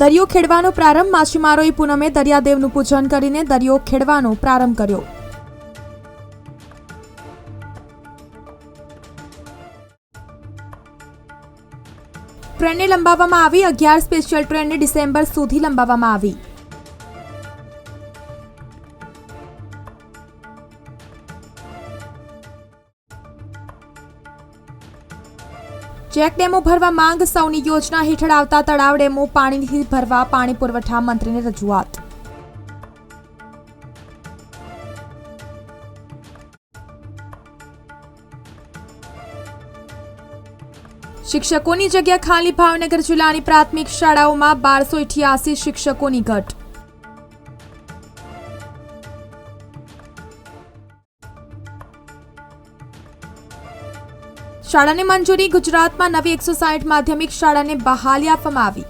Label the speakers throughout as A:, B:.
A: દરિયો ખેડવાનો પ્રારંભ માછીમારોએ પૂનમે દરિયાદેવનું પૂજન કરીને દરિયો ખેડવાનો પ્રારંભ કર્યો. ટ્રેનને લંબાવવામાં આવી, અગિયાર સ્પેશિયલ ટ્રેનને ડિસેમ્બર સુધી લંબાવવામાં આવી. ચેક ડેમો ભરવા માંગ સૌની યોજના હેઠળ આવતા તળાવ ડેમો પાણીથી ભરવા પાણી પુરવઠા મંત્રીને રજૂઆત. શિક્ષકોની જગ્યા ખાલી ભાવનગર જિલ્લાની પ્રાથમિક શાળાઓમાં બારસો અઠ્યાસી શિક્ષકોની ઘટ. શાળાને મંજૂરી ગુજરાતમાં નવી એકસો સાઠ માધ્યમિક શાળાને બહાલી આપવામાં આવી.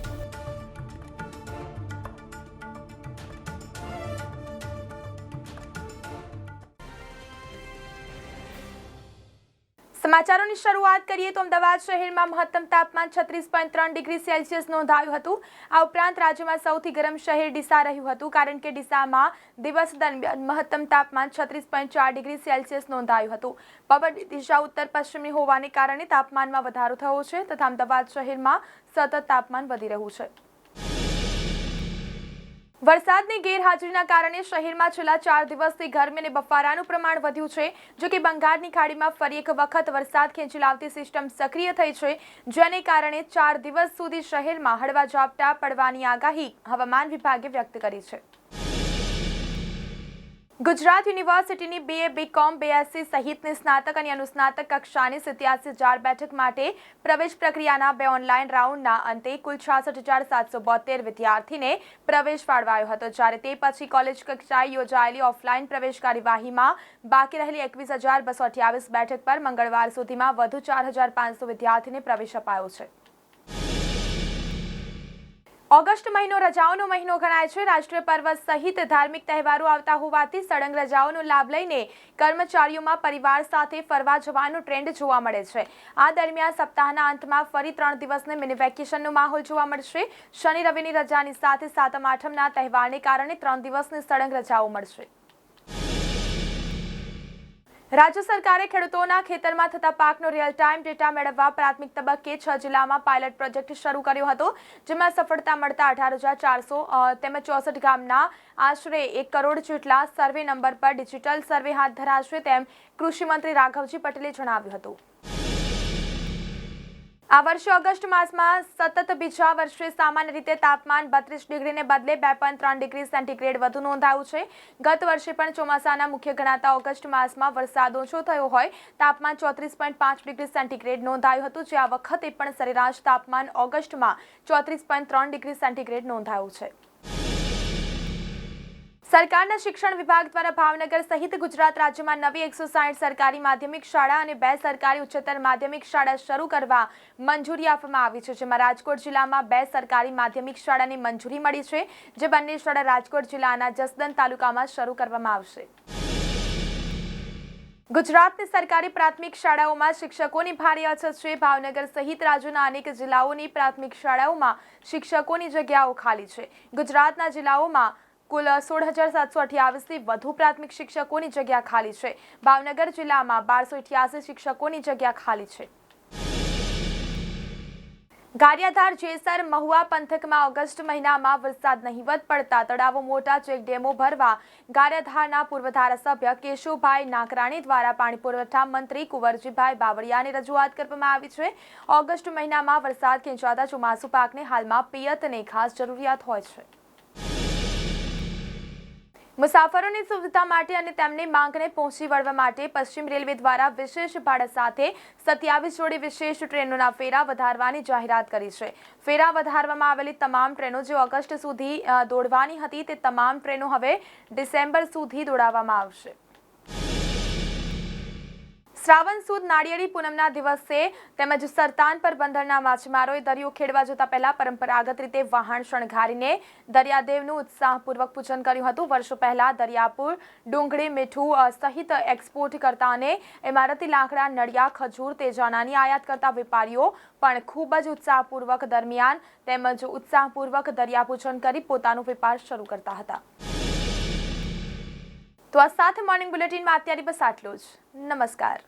B: સમાચારોની શરૂઆત કરીએ તો અમદાવાદ શહેરમાં મહત્તમ તાપમાન છત્રીસ પોઈન્ટ ત્રણ ડિગ્રી સેલ્સિયસ નોંધાયું હતું. આ ઉપરાંત રાજ્યમાં સૌથી ગરમ શહેર ડીસા રહ્યું હતું, કારણ કે ડીસામાં દિવસ દરમિયાન મહત્તમ તાપમાન છત્રીસ પોઈન્ટ ચાર ડિગ્રી સેલ્સિયસ નોંધાયું હતું. પવનની દિશા ઉત્તર પશ્ચિમની હોવાને કારણે તાપમાનમાં વધારો થયો છે, તથા અમદાવાદ શહેરમાં સતત તાપમાન વધી રહ્યું છે. વરસાદની ગેરહાજરીના કારણે શહેરમાં છેલ્લા ચાર દિવસથી ગરમી અને બફારાનું પ્રમાણ વધ્યું છે, જો કે બંગાળની ખાડીમાં ફરી એક વખત વરસાદ ખેંચી લાવતી સિસ્ટમ સક્રિય થઈ છે, જેને કારણે ચાર દિવસ સુધી શહેરમાં હળવા ઝાપટા પડવાની આગાહી હવામાન વિભાગે વ્યક્ત કરી છે. ગુજરાત યુનિવર્સિટીની બીએ બીકોમ બીએસસી સહિતની સ્નાતક અને અનુસ્નાતક કક્ષાની સિત્યાસી હજાર બેઠક માટે પ્રવેશ પ્રક્રિયાના બે ઓનલાઈન રાઉન્ડના અંતે કુલ છાસઠ હજાર સાતસો બોતેર વિદ્યાર્થીને પ્રવેશ ફાળવાયો હતો. જ્યારે તે પછી કોલેજ કક્ષાએ યોજાયેલી ઓફલાઈન પ્રવેશ કાર્યવાહીમાં બાકી રહેલી એકવીસ હજાર બસો અઠ્યાવીસ બેઠક પર મંગળવાર સુધીમાં વધુ ચાર હજાર પાંચસો વિદ્યાર્થીને પ્રવેશ અપાયો છે. ઓગસ્ટ મહિનો રજાઓનો મહિનો ગણાય છે. રાષ્ટ્રીય પર્વ સહિત ધાર્મિક તહેવારો આવતા હોવાથી સળંગ રજાઓનો લાભ લઈને કર્મચારીઓમાં પરિવાર સાથે ફરવા જવાનો ટ્રેન્ડ જોવા મળે છે. આ દરમિયાન સપ્તાહના અંતમાં ફરી ત્રણ દિવસને મિની વેકેશનનો માહોલ જોવા મળશે. શનિ રવિની રજાની સાથે સાતમ આઠમના તહેવારને કારણે ત્રણ દિવસની સળંગ રજાઓ મળશે. રાજ્ય સરકારે ખેડૂતોના ખેતરમાં થતા પાકનો રિયલ ટાઈમ ડેટા મેળવવા પ્રાથમિક તબક્કે છ જિલ્લામાં પાયલટ પ્રોજેક્ટ શરૂ કર્યો હતો, જેમાં સફળતા મળતા અઢાર હજાર ચારસો તેમજ ચોસઠ ગામના આશરે એક કરોડ જેટલા સર્વે નંબર પર ડિજિટલ સર્વે હાથ ધરાશે તેમ કૃષિમંત્રી રાઘવજી પટેલે જણાવ્યું હતું. આ વર્ષે ઓગસ્ટ માસમાં સતત બીજા વર્ષે સામાન્ય રીતે તાપમાન બત્રીસ ડિગ્રીને બદલે બે પોઈન્ટ ત્રણ ડિગ્રી સેન્ટીગ્રેડ વધુ નોંધાયું છે. ગત વર્ષે પણ ચોમાસાના મુખ્ય ગણાતા ઓગસ્ટ માસમાં વરસાદ ઓછો થયો હોય, તાપમાન ચોત્રીસ પોઈન્ટ પાંચ ડિગ્રી સેન્ટીગ્રેડ નોંધાયું હતું, જે આ વખતે પણ સરેરાશ તાપમાન ઓગસ્ટમાં ચોત્રીસ પોઈન્ટ ત્રણ ડિગ્રી સેન્ટીગ્રેડ નોંધાયું છે. સરકારના શિક્ષણ વિભાગ દ્વારા ભાવનગર સહિત ગુજરાત રાજ્યમાં નવી એકસો સાઠ સરકારી માધ્યમિક શાળા અને બે સરકારી ઉચ્ચતર માધ્યમિક શાળા શરૂ કરવા મંજૂરી આપવામાં આવી છે. જેમાં રાજકોટ જિલ્લામાં બે સરકારી માધ્યમિક શાળાની મંજૂરી મળી છે, જે બંને શાળા રાજકોટ જિલ્લાના જસદન તાલુકામાં શરૂ કરવામાં આવશે. ગુજરાતની સરકારી પ્રાથમિક શાળાઓમાં શિક્ષકોની ભારે અછત છે. ભાવનગર સહિત રાજ્યના અનેક જિલ્લાઓની પ્રાથમિક શાળાઓમાં શિક્ષકોની જગ્યાઓ ખાલી છે. ગુજરાતના જિલ્લાઓમાં કુલ સોળ હજાર સાતસો અઠ્યાવીસથી વધુ પ્રાથમિક શિક્ષકોની જગ્યા ખાલી છે. ભાવનગર જિલ્લામાં બારસો અઠ્યાસી શિક્ષકોની જગ્યા ખાલી છે. ગારિયાધાર, જેસર, મહુવા પંથકમાં ઓગસ્ટ મહિનામાં વરસાદ નહીવત પડતા તળાવો મોટા ચેકડેમો ભરવા ગારિયાધારના પૂર્વ ધારાસભ્ય કેશુભાઈ નાકરાણી દ્વારા પાણી પુરવઠા મંત્રી કુંવરજીભાઈ બાવળિયાને રજૂઆત કરવામાં આવી છે. ઓગસ્ટ મહિનામાં વરસાદ ખેંચાતા ચોમાસુ પાકને હાલમાં પિયતની ખાસ જરૂરિયાત હોય છે. મુસાફરોની સુવિધા માટે અને તેમની માંગને પહોંચી વળવા માટે પશ્ચિમ રેલવે દ્વારા વિશેષ ભાડા સાથે સત્યાવીસ જોડી વિશેષ ટ્રેનોના ફેરા વધારવાની જાહેરાત કરી છે. ફેરા વધારવામાં આવેલી તમામ ટ્રેનો જે ઓગસ્ટ સુધી દોડવાની હતી તે તમામ ટ્રેનો હવે ડિસેમ્બર સુધી દોડાવવામાં આવશે. શ્રાવણ સુદ નાળિયેરી પૂનમના દિવસે તેમજ સરતાન પર બંદરના માછીમારોએ દરિયો ખેડવા જતા પહેલા પરંપરાગત રીતે વાહન શણગારીને દરિયાદેવનું ઉત્સાહપૂર્વક પૂજન કર્યું હતું. વર્ષો પહેલા દરિયાપુર, ડુંગળી, મીઠું સહિત એક્સપોર્ટ કરતા અને ઇમારતી લાકડા, નળિયા, ખજૂર, તેજાનાની આયાત કરતા વેપારીઓ પણ ખૂબ જ ઉત્સાહપૂર્વક દરમિયાન તેમજ ઉત્સાહપૂર્વક દરિયાપૂજન કરી પોતાનો વેપાર શરૂ કરતા હતા. તો આ સાથે મોર્નિંગ બુલેટિનમાં અત્યારે બસ આટલું જ. નમસ્કાર.